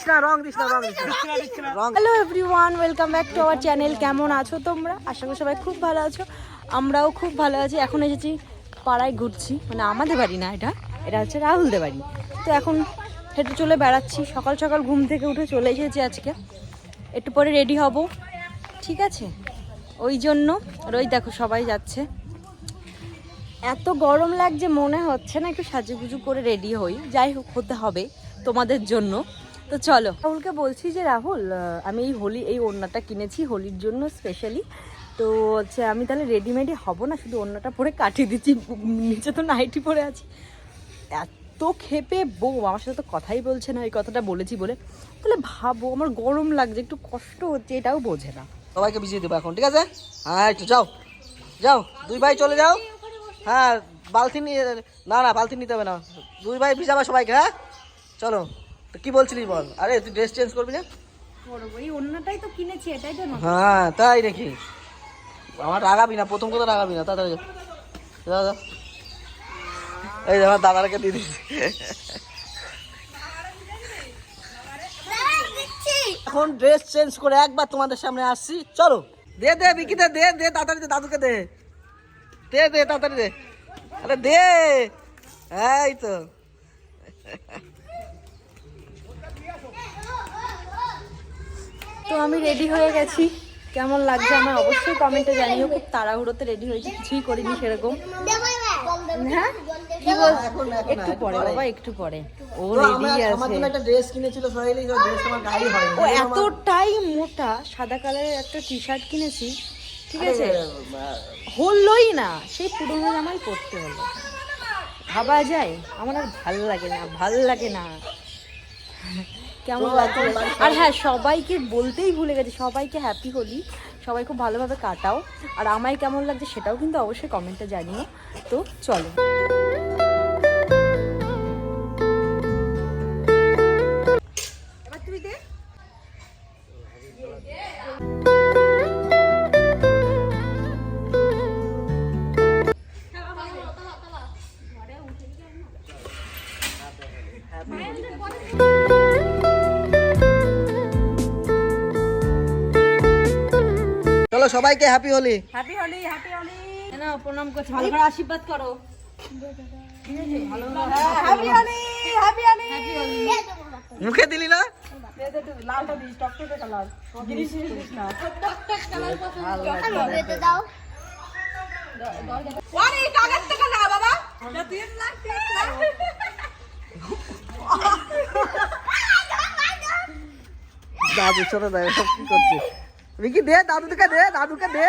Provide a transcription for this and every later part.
This না রং দিস না রং দিস না। রং hello everyone welcome back to our channel কেমন আছো তোমরা? আশা করি সবাই খুব ভালো আছো। আমরাও খুব ভালো আছি। এখন এসেছি পাড়ায় ঘুরছি। মানে আমাদের বাড়ি না এটা। এটা হচ্ছে রাহুলদের বাড়ি। তো এখন হেঁটে চলে বেড়াচ্ছি। সকাল সকাল ঘুম থেকে উঠে চলে এসেছি আজকে। একটু পরে রেডি হব। ঠিক আছে? ওই জন্য। আর ওই দেখো সবাই যাচ্ছে। এত গরম লাগছে মনে হচ্ছে না একটু সাজুগুজু করে রেডি হই। যাই হোক হতে হবে তোমাদের জন্য। তো চলো। রাহুলকে বলছি যে রাহুল আমি এই হোলি এই ওড়নাটা কিনেছি হোলির জন্য স্পেশালি তো হচ্ছে আমি তাহলে রেডিমেডই হব না শুধু ওড়নাটা পরে কাটিয়ে দিচ্ছি। নিচে তো নাইটি পরে আছি। এত খেপে বউ আমার সাথে তো কথাই বলছে না এই কথাটা বলেছি বলে। তাহলে ভাবো আমার গরম লাগছে একটু কষ্ট হচ্ছে এটাও বোঝে না। সবাইকে ভিজিয়ে দেবো এখন ঠিক আছে? হ্যাঁ একটু যাও। যাও দুই ভাই চলে যাও। হ্যাঁ বালতি নিয়ে না না বালতি নিতে হবে না। দুই ভাই ভিজাবা সবাইকে হ্যাঁ? চলো। তো কি বলছিলিস বল? আরে তুই ড্রেস চেঞ্জ করবি না? এই ওড়নাটাই তো কিনেছি এটাই তো হ্যাঁ তাই নাকি? আমার রাগাবি না প্রথম কথা রাগাবি না তাড়াতাড়ি যা। যা যা এই যে আমার দাদাকে দিয়ে দিচ্ছি। এখন ড্রেস চেঞ্জ করে একবার তোমাদের সামনে আসছি। চলো। দে দে বিকিতে দে দে তাড়াতাড়ি দে দাদুকে দে। দে দে তাড়াতাড়ি দে। আরে দে। এই তো। তো আমি রেডি হয়ে গেছি। কেমন লাগছে আমার অবশ্যই কমেন্টে জানিও। খুব তাড়াহুড়োতে রেডি হয়েছি কিছুই করিনি সেরকম। হ্যাঁ? কি বল? একটু পরে বাবা একটু পরে। ও রেডি আমার আমার আছে। একটা ড্রেস কিনেছিল সোহেলি ড্রেস আমার গায়ে হয় ও এতটাই মোটা সাদা কালারের একটা কিনেছি ঠিক আছে? হলোই না সেই পুরোনো জামাই পরতে হলো। ভাবা যায়? আমার আর ভালো লাগে না ভালো লাগে না। কেমন লাগছে? আর হ্যাঁ সবাইকে বলতেই ভুলে গেছে সবাইকে হ্যাপি হলি সবাই খুব ভালোভাবে কাটাও। আর আমায় কেমন লাগছে সেটাও কিন্তু অবশ্যই কমেন্টে জানিও। তো চলো। সবাইকে happy Holi happy Holi happy Holi না প্রণাম করছি। ভালো করে আশীর্বাদ করো। Happy Holi happy Holi happy Holi মুখে দিলি না? লালটা দিস টকটকে কালার জিনিস দিস না। ওরে কাগজ থেকে না বাবা। তিন লাখ তিন লাখ দাদু চলে দেয় সব কি विकी, दे, दादू का दे, दादू का दे।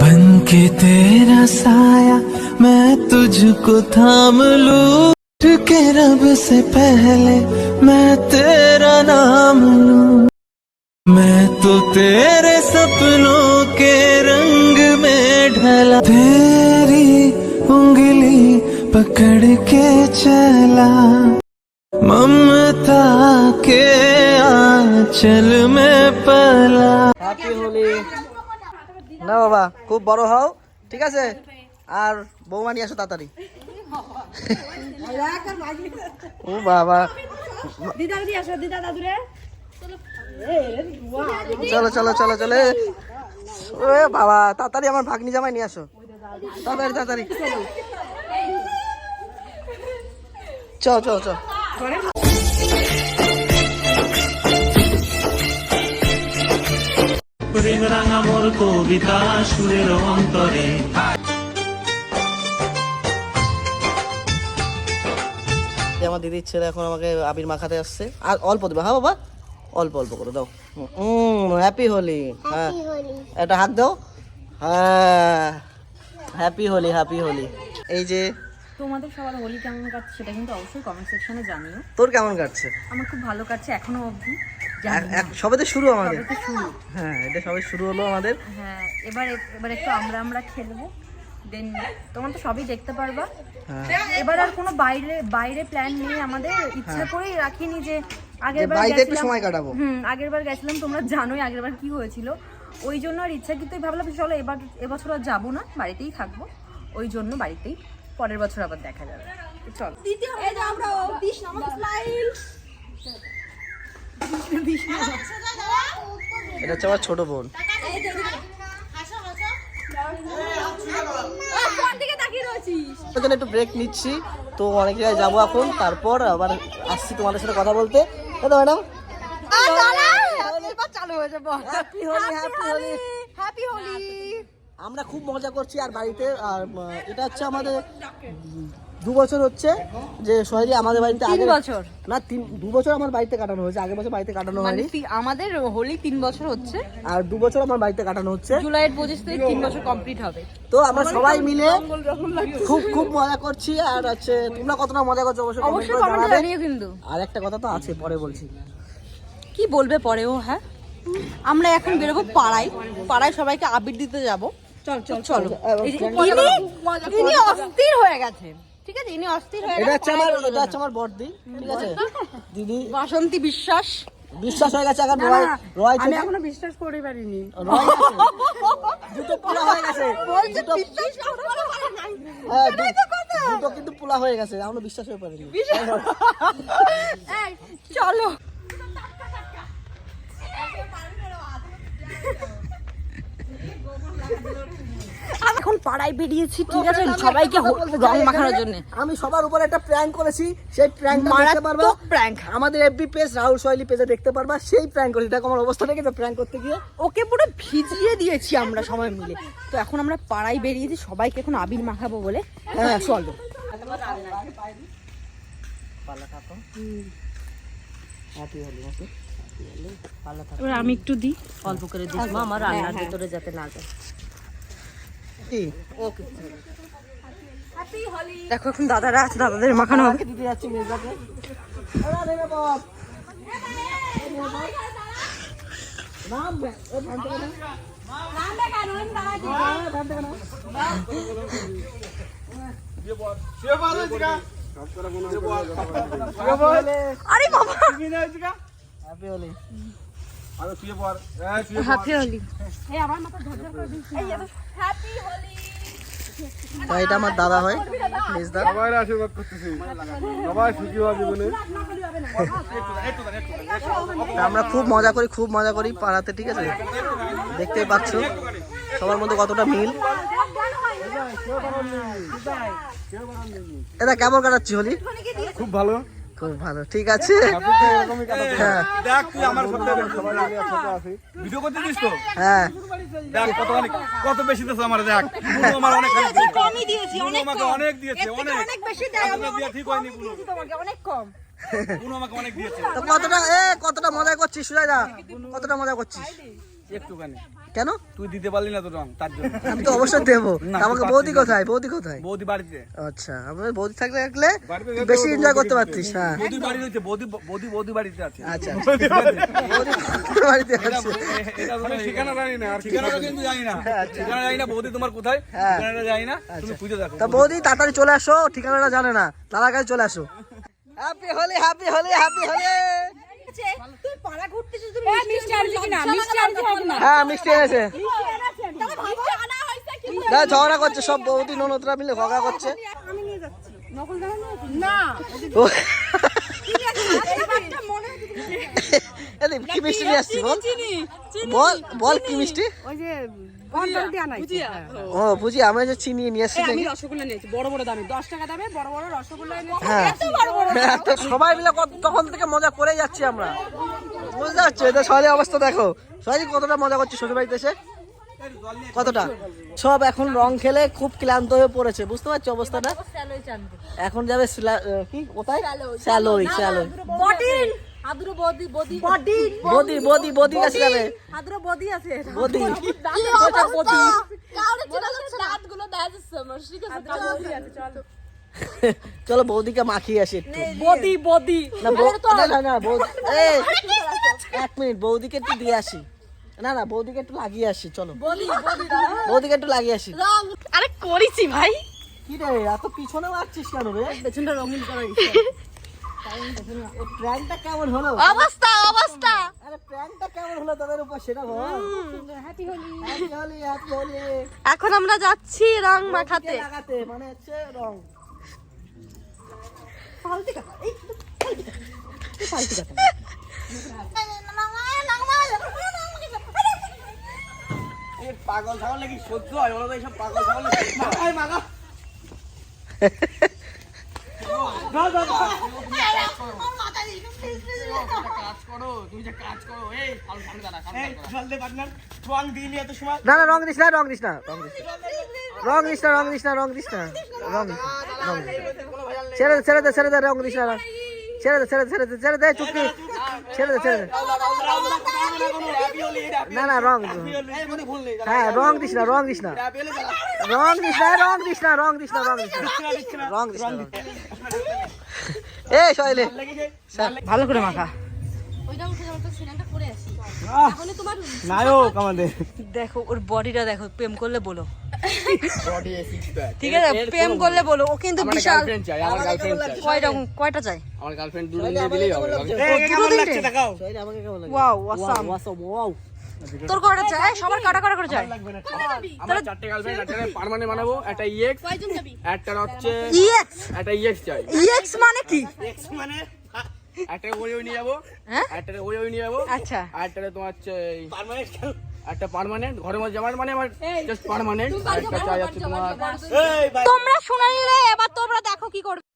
बन के तेरा साया, मैं तुझको थाम लू। के रब से पहले मैं तेरा नाम लू। मैं तो तेरे सपनों के रंग में ढला। तेरे पकड़ के चला ममता के आंचल में पला হ্যাপি হোলি না বাবা খুব বড় হও ঠিক আছে আর বৌমা নিয়ে আসো তাড়াতাড়ি ও বাবা দিদা দিদি আসো দিদা দাদুরে চলো চলো চলো চলো এ, এ বাবা তাড়াতাড়ি আমার ভাগ্নি জামাই নিয়ে আসো তাড়াতাড়ি তাড়াতাড়ি চ চ চ রিং রাঙা মোর কবিতা সুরের অন্তরে আমার দিদির ছেলে এখন আমাকে আবির মাখাতে আসছে। আর অল্প দেবে হ্যাঁ বাবা? অল্প অল্প করে দাও। হুম হ্যাপি হোলি হ্যাঁ। একটা হাত দাও। হ্যাঁ। হ্যাপি হোলি হ্যাপি হোলি এই যে তোমাদের সবার হোলি কেমন কাটছে সেটা কিন্তু অবশ্যই কমেন্ট সেকশনে জানিও। তোর কেমন কাটছে? আমার খুব ভালো কাটছে এখনও অবধি সবে তো শুরু আমাদের। হ্যাঁ এটা সবে শুরু হলো আমাদের। হ্যাঁ এবার এবার একটু আমরা আমরা খেলব দেন তোমার তো সবই দেখতে পারবা। হ্যাঁ। এবার আর কোনো বাইরে বাইরে প্ল্যান নেই। আমাদের ইচ্ছা করেই রাখিনি যে আগের যে বার গেছিলাম সময় কাটাবো। হুম আগের গেছিলাম তোমরা জানোই আগের বার কি হয়েছিল। ওই জন্য আর ইচ্ছাকৃতই ভাবলাম চলো এবার এবছর আর যাব না বাড়িতেই থাকব। ওই জন্য বাড়িতেই পরের বছর আবার দেখা যাবে। চলো। এটা হচ্ছে আমার ছোট বোন। একটু ব্রেক নিচ্ছি। তো অনেক জায়গায় যাব এখন। তারপর আবার আসছি তোমাদের সাথে কথা বলতে। তো ম্যাডাম চালু হয়েছে বল happy Holi happy Holi happy Holi আমরা খুব মজা করছি আর বাড়িতে আর এটা হচ্ছে আমাদের দু বছর হচ্ছে যে সোহেলি আমাদের বাড়িতে তিন আগে বছর। না তিন দু বছর আমার বাড়িতে কাটানো হয়েছে আগের বছর বাড়িতে কাটানো মানে হয়নি। আমাদের হোলি তিন বছর হচ্ছে। আর দু বছর আমার বাড়িতে কাটানো হচ্ছে। জুলাইয়ের পঁচিশ থেকে তিন বছর কমপ্লিট হবে। তো আমরা সবাই মিলে খুব খুব মজা করছি আর হচ্ছে তোমরা কতটা মজা করছ অবশ্যই অবশ্যই কমেন্ট। জানিও কিন্তু। আর একটা কথা তো আছে পরে বলছি। কি বলবে পরেও হ্যাঁ? আমরা এখন বেরোবো পাড়ায়। পাড়ায় সবাইকে আবির দিতে যাব। চল চল চলো ইনি- ইনি অস্থির হয়ে গেছে। ঠিক আছে ইনি অস্থির হয়ে এটা হচ্ছে আমার এটা হচ্ছে আমার বড়দি ঠিক আছে? দিদি বাসন্তী বিশ্বাস। বিশ্বাস হয়ে গেছে এখন রয় রয় আমি এখনও বিশ্বাস করে পারিনি। রয় দুটো পোলা হয়ে গেছে। দুটো বিশ্বাস করতে পারে নাই। হ্যাঁ, দুটো কিন্তু পোলা হয়ে গেছে। এখনও বিশ্বাস হয়ে পারেনি। চলো আমি এখন পাড়ায় বেরিয়েছি ঠিক আছে? সবাইকে রং মাখানোর জন্য। আমি সবার উপরে একটা প্র্যাঙ্ক করেছি সেই প্র্যাঙ্কটা দেখতে পারবা। প্র্যাঙ্ক আমাদের এফবি পেজ রাহুল সোহেলি পেজে দেখতে পারবা সেই প্র্যাঙ্ক করেছি। দেখো আমার অবস্থা দেখেছ প্র্যাঙ্ক করতে গিয়ে। ওকে পুরো ভিজিয়ে দিয়েছি আমরা সবাই মিলে। তো এখন আমরা পাড়ায় বেরিয়েছি সবাইকে এখন আবির মাখাবো বলে। হ্যাঁ চলো। আমি একটু দিই। অল্প করে মা আমার রান্নার ভিতরে যাতে না যায়। কি দেখো এখন দাদারা আছে দাদাদের মাখানো হবে দিতে যাচ্ছি মেজদাকে ওরা নেবে বাপ হ্যাপি হোলি তা এটা আমার দাদা হয় মেজদা। সবাই আশীর্বাদ করতেছি। সবাই সুখী জীবনে। আমরা খুব মজা করি খুব মজা করি পাড়াতে ঠিক আছে? দেখতেই পাচ্ছ সবার মধ্যে কতটা মিল। এটা কেমন কাটাচ্ছি হোলি? খুব ভালো। খুব ভালো ঠিক আছে? হ্যাঁ। দেখ তুই আমার সাথে সবাই মিলে একসাথে আছি। ভিডিও করতে দিস তো? হ্যাঁ। দেখ কত অনেক কত বেশি আমার দেখ। বুনু আমার অনেক কমই দিয়েছি অনেক আমাকে অনেক দিয়েছে অনেক। অনেক বেশি দেয় আমি এতটা ঠিক হয়নি বুনু। তোমাকে অনেক কম। বুনু আমাকে অনেক দিয়েছে। তো কতটা এ কতটা মজা করছিস কতটা মজা করছিস? একটুখানি। কেন? তুই দিতে পারলি না তো রং তার জন্য। আমি তো অবশ্যই দেবো। আমাকে বৌদি কোথায়? বৌদি কোথায়? বৌদি বাড়িতে। আচ্ছা আমাদের বৌদি থাকলে যেতে বেশি এনজয় করতে। পারতিস হ্যাঁ। বৌদি বাড়ি রয়েছে বৌদি বৌদি বৌদি বাড়িতে আছে। আচ্ছা বৌদি বাড়িতে। আছে। ঠিকানা জানি না ঠিকানাটা কিন্তু জানি না। ঠিকানা জানি না বৌদি তোমার কোথায়? হ্যাঁ। ঠিকানাটা জানি না তুমি খুঁজে দেখো। তা বৌদি তাড়াতাড়ি চলে আসো ঠিকানাটা জানে না। দাদার কাছে চলে আসো। Happy Holi happy Holi happy Holi পাড়া ঘুরতে শুধু মিষ্টি আনছি কিনা? মিষ্টি আনছি না হ্যাঁ মিষ্টি এনেছে। না। ঝগড়া করছে সব বৌদি ননদরা মিলে ঝগড়া করছে। আমি নিয়ে যাচ্ছি। নকল না। মনে কি মিষ্টি নিয়ে আসছি বল? বল বল কি মিষ্টি? ওই যে ও বুঝি আমরা যে চিনি নিয়ে আসছি আমি রসগোল্লা নিয়েছি বড় বড় দামে। দশ টাকা দামে বড় বড় রসগোল্লা নিয়েছি হ্যাঁ। এত বড় বড় হ্যাঁ, সবাই মিলে তখন থেকে মজা করে যাচ্ছি আমরা। বুঝতে পারছ? এটা সবাই অবস্থা দেখো। সবাই কতটা মজা করছে শ্বশুর বাড়িতে এসে? কতটা? সব এখন রং খেলে খুব ক্লান্ত হয়ে পড়েছে বুঝতে পারছ অবস্থাটা? এখন যাবে কি? কোথায়? স্যালোই স্যালোই। বদি বদি। বদি বদি বদি কাছে যাবে। বদি আছে। বদি। বদি। চলো বৌদিকে মাখিয়ে আসি একটু। বদি বদি। না না না না বৌদি এক মিনিট বৌদিকে একটু দিয়ে আসি। না না বৌদিকে একটু লাগিয়ে আসি চলো। বদি বদি বৌদিকে একটু লাগিয়ে আসি। রং। আরে করেছি ভাই। কি রে এত পিছনে মারছিস কেন রে? পেছনটা রঙিন করা প্র্যাঙ্কটা কেমন হলো? অবস্থা অবস্থা। আরে প্র্যাঙ্কটা কেমন হলো তাদের উপর সেটা বল। Happy Holi happy Holi happy Holi এখন আমরা যাচ্ছি রং মাখাতে। লাগাতে মানে হচ্ছে রং। ফালতু কথা। এই ফালতু কথা। পাগল ছাগল রং দিস না রং দিস না রং দিস না। রং দিস না রং দিস না রং দিস না। রং ছেড়ে দে ছেড়ে দে ছেড়ে দে রং দিস না রং- ছেড়ে দে ছেড়ে দে ছেড়ে দে ছেড়ে দে চুপকি ছেড়ে দে ছেড়ে দে। না না রং হ্যাঁ রং দিস না রং দিস না। রং দিস না রং দিস না রং দিস না রং দিস না। রং দিস না এই শৈলে। ভালো করে মাখা। নায়ক আমাদের। দেখো ওর বডিটা দেখো প্রেম করলে বলো। ঠিক আছে প্রেম করলে বলো ও কিন্তু বিশাল। কয়টা কয়টা চাই? আমার গার্লফ্রেন্ড দুটো নিয়ে দিলেই হবে। কেমন লাগছে দেখাও। শৈলে আমাকে কেমন ওয়াও অসাম ওয়াও তোর কয়টা চাই? সবার কাটা কাটা করে চাই। আমার চারটে গার্লফ্রেন্ড একটা পার্মানেন্ট বানাবো একটা ইএক্স একটা হচ্ছে ইএক্স একটা ইএক্স চাই। ইএক্স মানে কি? মানে? একটা ওই ওই নিয়ে যাব হ্যাঁ? একটা ওই ওই নিয়ে যাব আচ্ছা। আর একটা তোমার হচ্ছে পার্মানেন্ট একটা পার্মানেন্ট ঘরের মধ্যে আমার মানে আমার জাস্ট পার্মানেন্ট আর একটা চাই হচ্ছে তোমার তোমরা শুনে নিলে এবার তোমরা দেখো কি করবে।